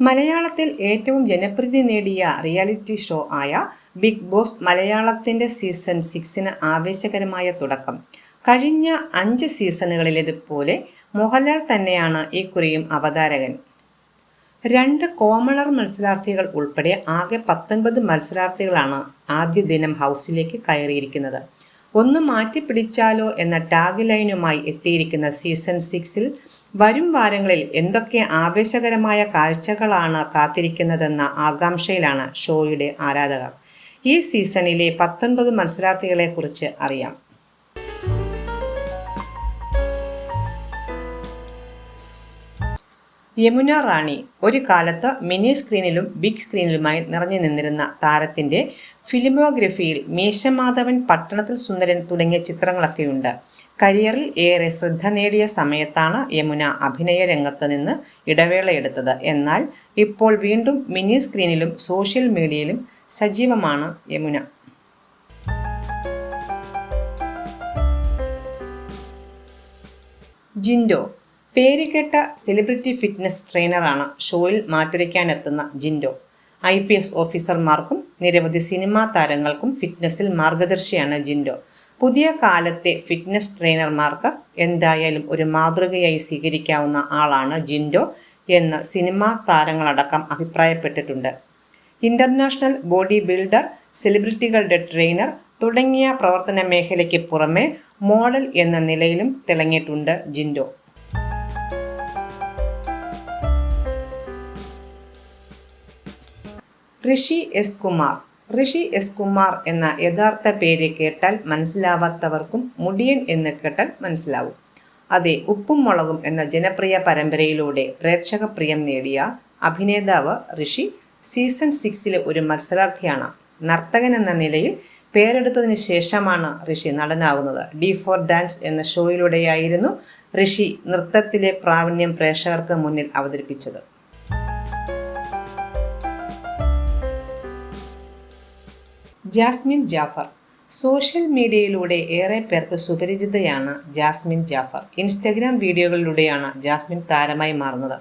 മലയാളത്തിൽ ഏറ്റവും ജനപ്രീതി നേടിയ റിയാലിറ്റി ഷോ ആയ ബിഗ് ബോസ് മലയാളത്തിന്റെ സീസൺ സിക്സിന് ആവേശകരമായ തുടക്കം. കഴിഞ്ഞ അഞ്ച് സീസണുകളിലേതുപോലെ മോഹൻലാൽ തന്നെയാണ് ഈ ഇക്കുറിയും അവതാരകൻ. രണ്ട് കോമണർ മത്സരാർത്ഥികൾ ഉൾപ്പെടെ ആകെ പത്തൊൻപത് മത്സരാർത്ഥികളാണ് ആദ്യ ദിനം ഹൗസിലേക്ക് കയറിയിരിക്കുന്നത്. ഒന്ന് മാറ്റിപ്പിടിച്ചാലോ എന്ന ടാഗ് ലൈനുമായി എത്തിയിരിക്കുന്ന സീസൺ സിക്സിൽ വരും വാരങ്ങളിൽ എന്തൊക്കെ ആവേശകരമായ കാഴ്ചകളാണ് കാത്തിരിക്കുന്നതെന്ന ആകാംക്ഷയിലാണ് ഷോയുടെ ആരാധകർ. ഈ സീസണിലെ പത്തൊൻപത് മത്സരാർത്ഥികളെക്കുറിച്ച് അറിയാം. യമുന റാണി ഒരു കാലത്ത് മിനി സ്ക്രീനിലും ബിഗ് സ്ക്രീനിലുമായി നിറഞ്ഞു നിന്നിരുന്ന താരത്തിന്റെ ഫിലിമോഗ്രഫിയിൽ മീശമാധവൻ പട്ടണത്തിൽ സുന്ദരൻ തുടങ്ങിയ ചിത്രങ്ങളൊക്കെയുണ്ട്. കരിയറിൽ ഏറെ ശ്രദ്ധ നേടിയ സമയത്താണ് യമുന അഭിനയ രംഗത്ത് നിന്ന് ഇടവേളയെടുത്തത് എന്നാൽ ഇപ്പോൾ വീണ്ടും മിനി സ്ക്രീനിലും സോഷ്യൽ മീഡിയയിലും സജീവമാണ് യമുന. ജിൻഡോ. പേരുകേട്ട സെലിബ്രിറ്റി ഫിറ്റ്നസ് ട്രെയിനറാണ് ഷോയിൽ മാറ്റുരയ്ക്കാനെത്തുന്ന ജിൻഡോ. ഐ പി എസ് ഓഫീസർമാർക്കും നിരവധി സിനിമാ താരങ്ങൾക്കും ഫിറ്റ്നസിൽ മാർഗദർശിയാണ് ജിൻഡോ. പുതിയ കാലത്തെ ഫിറ്റ്നസ് ട്രെയിനർമാർക്ക് എന്തായാലും ഒരു മാതൃകയായി സ്വീകരിക്കാവുന്ന ആളാണ് ജിൻഡോ എന്ന് സിനിമാ താരങ്ങളടക്കം അഭിപ്രായപ്പെട്ടിട്ടുണ്ട്. ഇന്റർനാഷണൽ ബോഡി ബിൽഡർ സെലിബ്രിറ്റികളുടെ ട്രെയിനർ തുടങ്ങിയ പ്രവർത്തന മേഖലയ്ക്ക് പുറമെ മോഡൽ എന്ന നിലയിലും തിളങ്ങിയിട്ടുണ്ട് ജിൻഡോ. ഋഷി എസ് കുമാർ ഋഷി എസ് കുമാർ എന്ന യഥാർത്ഥ പേര് കേട്ടാൽ മനസ്സിലാവാത്തവർക്കും മുടിയൻ എന്ന് കേട്ടാൽ മനസ്സിലാവും. അതെ ഉപ്പും മുളകും എന്ന ജനപ്രിയ പരമ്പരയിലൂടെ പ്രേക്ഷക പ്രിയം നേടിയ അഭിനേതാവ് ഋഷി സീസൺ സിക്സിലെ ഒരു മത്സരാർത്ഥിയാണ്. നർത്തകൻ എന്ന നിലയിൽ പേരെടുത്തതിന് ശേഷമാണ് ഋഷി നടനാകുന്നത് ഡി ഫോർ ഡാൻസ് എന്ന ഷോയിലൂടെയായിരുന്നു ഋഷി നൃത്തത്തിലെ പ്രാവീണ്യം പ്രേക്ഷകർക്ക് മുന്നിൽ അവതരിപ്പിച്ചത്. ജാസ്മിൻ ജാഫർ. സോഷ്യൽ മീഡിയയിലൂടെ ഏറെ പേർക്ക് സുപരിചിതയാണ് ജാസ്മിൻ ജാഫർ. ഇൻസ്റ്റഗ്രാം വീഡിയോകളിലൂടെയാണ് ജാസ്മിൻ താരമായി മാറുന്നത്.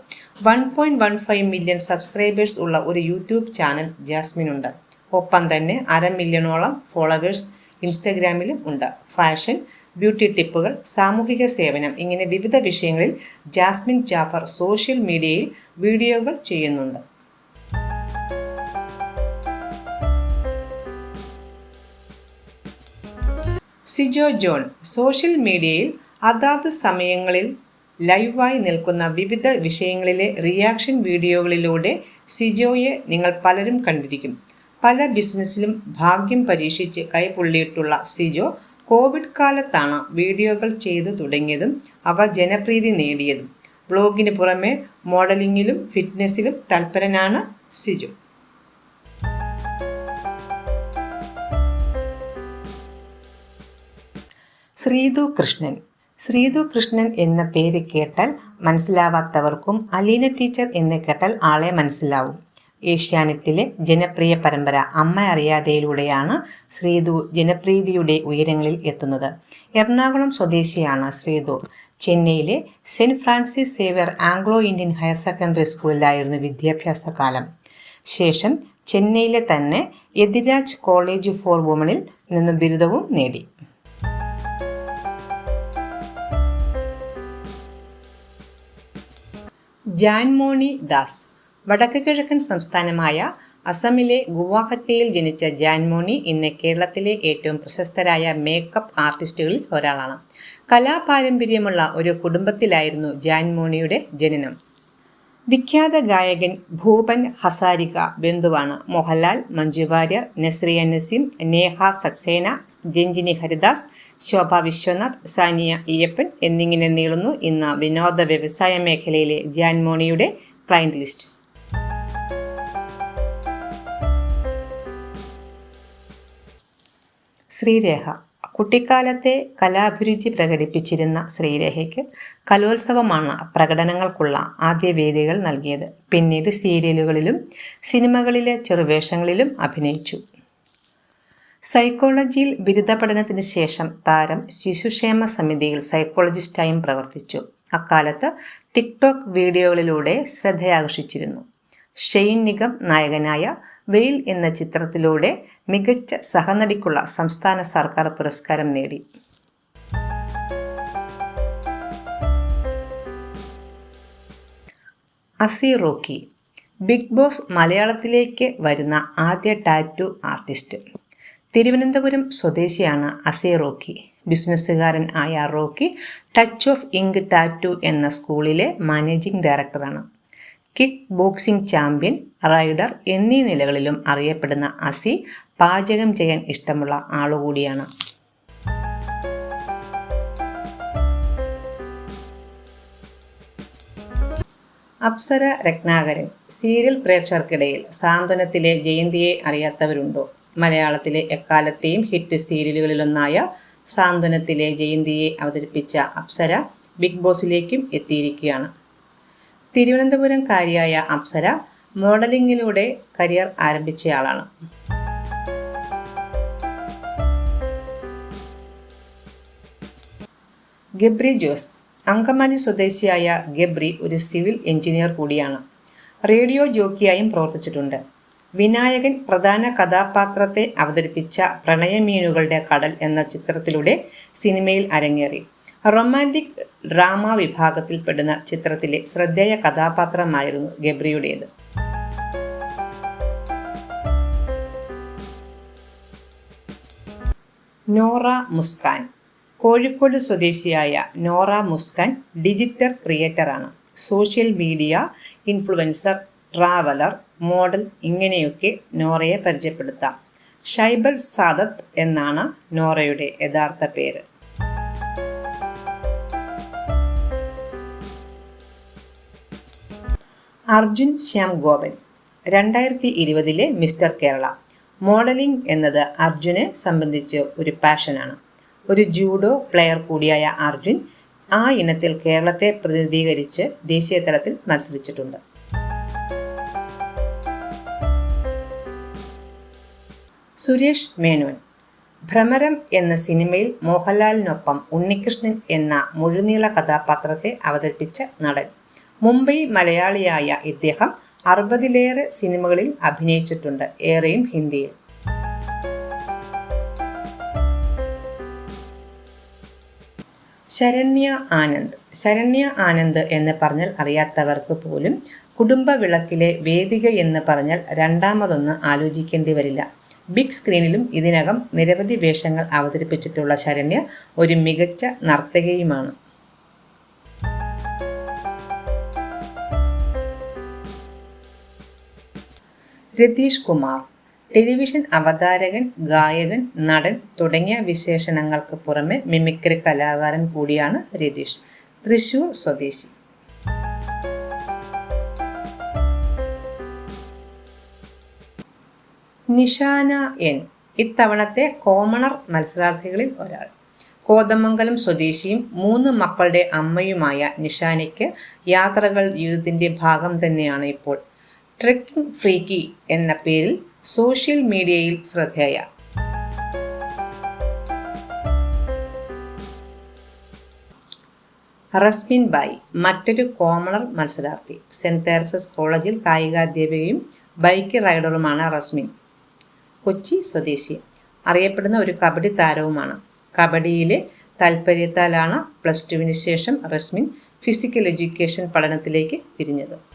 One point one five million subscribers ഉള്ള ഒരു യൂട്യൂബ് ചാനൽ ജാസ്മിൻ ഉണ്ട് ഒപ്പം തന്നെ അര മില്യണോളം ഫോളോവേഴ്സ് ഇൻസ്റ്റഗ്രാമിലും ഉണ്ട്. ഫാഷൻ ബ്യൂട്ടി ടിപ്പുകൾ സാമൂഹിക സേവനം ഇങ്ങനെ വിവിധ വിഷയങ്ങളിൽ ജാസ്മിൻ ജാഫർ സോഷ്യൽ മീഡിയയിൽ വീഡിയോകൾ ചെയ്യുന്നുണ്ട്. സിജോ ജോൺ സോഷ്യൽ മീഡിയയിൽ അതാത് സമയങ്ങളിൽ ലൈവായി നിൽക്കുന്ന വിവിധ വിഷയങ്ങളിലെ റിയാക്ഷൻ വീഡിയോകളിലൂടെ സിജോയെ നിങ്ങൾ പലരും കണ്ടിരിക്കും. പല ബിസിനസ്സിലും ഭാഗ്യം പരീക്ഷിച്ച് കൈപുള്ളിയിട്ടുള്ള സിജോ കോവിഡ് കാലത്താണ് വീഡിയോകൾ ചെയ്തു തുടങ്ങിയതും അവ ജനപ്രീതി നേടിയതും. ബ്ലോഗിന് പുറമെ മോഡലിങ്ങിലും ഫിറ്റ്നസ്സിലും തൽപരനാണ് സിജോ. ശ്രീതു കൃഷ്ണൻ. ശ്രീതു കൃഷ്ണൻ എന്ന പേര് കേട്ടാൽ മനസ്സിലാവാത്തവർക്കും അലീന ടീച്ചർ എന്ന് കേട്ടാൽ ആളെ മനസ്സിലാവും. ഏഷ്യാനെറ്റിലെ ജനപ്രിയ പരമ്പര അമ്മ അറിയാതെയിലൂടെയാണ് ശ്രീതു ജനപ്രീതിയുടെ ഉയരങ്ങളിൽ എത്തുന്നത്. എറണാകുളം സ്വദേശിയാണ് ശ്രീതു. ചെന്നൈയിലെ saint Francis Xavier Anglo Indian higher secondary സ്കൂളിലായിരുന്നു വിദ്യാഭ്യാസ കാലം. ശേഷം ചെന്നൈയിലെ തന്നെ എതിരാജ് കോളേജ് ഫോർ വുമണിൽ നിന്ന് ബിരുദവും നേടി. ജാൻമോണി ദാസ് വടക്കു കിഴക്കൻ സംസ്ഥാനമായ അസമിലെ ഗുവാഹത്തിയിൽ ജനിച്ച ജാൻമോണി ഇന്ന് കേരളത്തിലെ ഏറ്റവും പ്രശസ്തരായ മേക്കപ്പ് ആർട്ടിസ്റ്റുകളിൽ ഒരാളാണ്. കലാപാരമ്പര്യമുള്ള ഒരു കുടുംബത്തിലായിരുന്നു ജാൻമോണിയുടെ ജനനം. വിഖ്യാത ഗായകൻ ഭൂപൻ ഹസാരിക ബന്ധുവാണ് മോഹൻലാൽ മഞ്ജു വാര്യർ നസ്രിയ നസീം നേഹ സക്സേന രഞ്ജിനി ഹരിദാസ് ശോഭ വിശ്വനാഥ് സാനിയ അയ്യപ്പൻ എന്നിങ്ങനെ നീളുന്നു ഇന്ന് വിനോദ വ്യവസായ മേഖലയിലെ ജാൻമോണിയുടെ ക്ലയന്റ് ലിസ്റ്റ് ശ്രീരേഖ. കുട്ടിക്കാലത്തെ കലാഭിരുചി പ്രകടിപ്പിച്ചിരുന്ന ശ്രീരേഖയ്ക്ക് കലോത്സവമാണ് പ്രകടനങ്ങൾക്കുള്ള ആദ്യ വേദികൾ നൽകിയത്. പിന്നീട് സീരിയലുകളിലും സിനിമകളിലെ ചെറുവേഷങ്ങളിലും അഭിനയിച്ചു. സൈക്കോളജിയിൽ ബിരുദ പഠനത്തിന് ശേഷം താരം ശിശുക്ഷേമ സമിതിയിൽ സൈക്കോളജിസ്റ്റായും പ്രവർത്തിച്ചു. അക്കാലത്ത് ടിക്ടോക്ക് വീഡിയോകളിലൂടെ ശ്രദ്ധയാകർഷിച്ചിരുന്നു. ഷെയ്ൻ നിഗം നായകനായ വെയിൽ എന്ന ചിത്രത്തിലൂടെ മികച്ച സഹനടിക്കുള്ള സംസ്ഥാന സർക്കാർ പുരസ്കാരം നേടി. അസി റോക്കി ബിഗ് ബോസ് മലയാളത്തിലേക്ക് വരുന്ന ആദ്യ ടാറ്റു ആർട്ടിസ്റ്റ്. തിരുവനന്തപുരം സ്വദേശിയാണ് അസേ റോക്കി. ബിസിനസ്സുകാരൻ ആയ Rocky touch of ink tattoo എന്ന സ്കൂളിലെ മാനേജിംഗ് ഡയറക്ടറാണ്. കിക്ക് ബോക്സിംഗ് ചാമ്പ്യൻ റൈഡർ എന്നീ നിലകളിലും അറിയപ്പെടുന്ന അസി പാചകം ചെയ്യാൻ ഇഷ്ടമുള്ള ആളുകൂടിയാണ്. അപ്സര രത്നാകരൻ സീരിയൽ പ്രേക്ഷകർക്കിടയിൽ സാന്ത്വനത്തിലെ ജയന്തിയെ അറിയാത്തവരുണ്ടോ? മലയാളത്തിലെ എക്കാലത്തെയും ഹിറ്റ് സീരിയലുകളിലൊന്നായ സാന്ത്വനത്തിലെ ജയന്തിയെ അവതരിപ്പിച്ച അപ്സര ബിഗ് ബോസിലേക്കും എത്തിയിരിക്കുകയാണ്. തിരുവനന്തപുരംകാരിയായ അപ്സര മോഡലിംഗിലൂടെ കരിയർ ആരംഭിച്ചയാളാണ്. ഗബ്രി ജോസ് അങ്കമാലി സ്വദേശിയായ ഗബ്രി ഒരു സിവിൽ എഞ്ചിനീയർ കൂടിയാണ്. റേഡിയോ ജോക്കിയായും പ്രവർത്തിച്ചിട്ടുണ്ട്. വിനായകൻ പ്രധാന കഥാപാത്രത്തെ അവതരിപ്പിച്ച പ്രണയമീനുകളുടെ കടൽ എന്ന ചിത്രത്തിലൂടെ സിനിമയിൽ അരങ്ങേറി. റൊമാന്റിക് ഡ്രാമ വിഭാഗത്തിൽപ്പെടുന്ന ചിത്രത്തിലെ ശ്രദ്ധേയ കഥാപാത്രമായിരുന്നു ഗബ്രിയുടേത്. നോറ മുസ്കാൻ. കോഴിക്കോട് സ്വദേശിയായ Nora Muskan digital ക്രിയേറ്ററാണ്. Social media influencer traveller model ഇങ്ങനെയൊക്കെ നോറയെ പരിചയപ്പെടുത്താം. ഷൈബൽ സാദത്ത് എന്നാണ് നോറയുടെ യഥാർത്ഥ പേര്. അർജുൻ ശ്യാം ഗോപൻ രണ്ടായിരത്തി ഇരുപതിലെ മിസ്റ്റർ കേരള. മോഡലിംഗ് എന്നത് അർജുനെ സംബന്ധിച്ച് ഒരു പാഷനാണ്. ഒരു ജൂഡോ പ്ലെയർ കൂടിയായ അർജുൻ ആ ഇനത്തിൽ കേരളത്തെ പ്രതിനിധീകരിച്ച് ദേശീയ തലത്തിൽ മത്സരിച്ചിട്ടുണ്ട്. സുരേഷ് മേനോൻ. ഭ്രമരം എന്ന സിനിമയിൽ മോഹൻലാലിനൊപ്പം ഉണ്ണികൃഷ്ണൻ എന്ന മുഴുനീള കഥാപാത്രത്തെ അവതരിപ്പിച്ച നടൻ. മുംബൈ മലയാളിയായ ഇദ്ദേഹം അറുപതിലേറെ സിനിമകളിൽ അഭിനയിച്ചിട്ടുണ്ട് ഏറെയും ഹിന്ദിയിൽ. ശരണ്യ ആനന്ദ്. ശരണ്യ ആനന്ദ് എന്ന് പറഞ്ഞാൽ അറിയാത്തവർക്ക് പോലും കുടുംബ വിളക്കിലെ വേദിക എന്ന് പറഞ്ഞാൽ രണ്ടാമതൊന്ന് ആലോചിക്കേണ്ടി വരില്ല. ബിഗ് സ്ക്രീനിലും ഇതിനകം നിരവധി വേഷങ്ങൾ അവതരിപ്പിച്ചിട്ടുള്ള ശരണ്യ ഒരു മികച്ച നർത്തകിയുമാണ്. രതീഷ് കുമാർ ടെലിവിഷൻ അവതാരകൻ ഗായകൻ നടൻ തുടങ്ങിയ വിശേഷണങ്ങൾക്ക് പുറമെ മിമിക്രി കലാകാരൻ കൂടിയാണ് രതീഷ്. തൃശൂർ സ്വദേശി. നിഷാന എൻ. ഇത്തവണത്തെ കോമണർ മത്സരാർത്ഥികളിൽ ഒരാൾ. കോതമംഗലം സ്വദേശിയും മൂന്ന് മക്കളുടെ അമ്മയുമായ നിഷാനയ്ക്ക് യാത്രകൾ ജീവിതത്തിന്റെ ഭാഗം തന്നെയാണ് ഇപ്പോൾ. ട്രക്കിംഗ് ഫ്രീക്കി എന്ന പേരിൽ സോഷ്യൽ മീഡിയയിൽ ശ്രദ്ധേയ. റസ്മിൻ ബായ് മറ്റൊരു കോമണർ മത്സരാർത്ഥി. സെന്റ് തേർസസ് കോളേജിൽ കായികാധ്യാപികയും ബൈക്ക് റൈഡറുമാണ് റസ്മിൻ. കൊച്ചി സ്വദേശി. അറിയപ്പെടുന്ന ഒരു കബഡി താരവുമാണ്. കബഡിയിലെ താൽപ്പര്യത്താലാണ് പ്ലസ് ടുവിന് ശേഷം റസ്മിൻ ഫിസിക്കൽ എഡ്യൂക്കേഷൻ പഠനത്തിലേക്ക് തിരിഞ്ഞത്.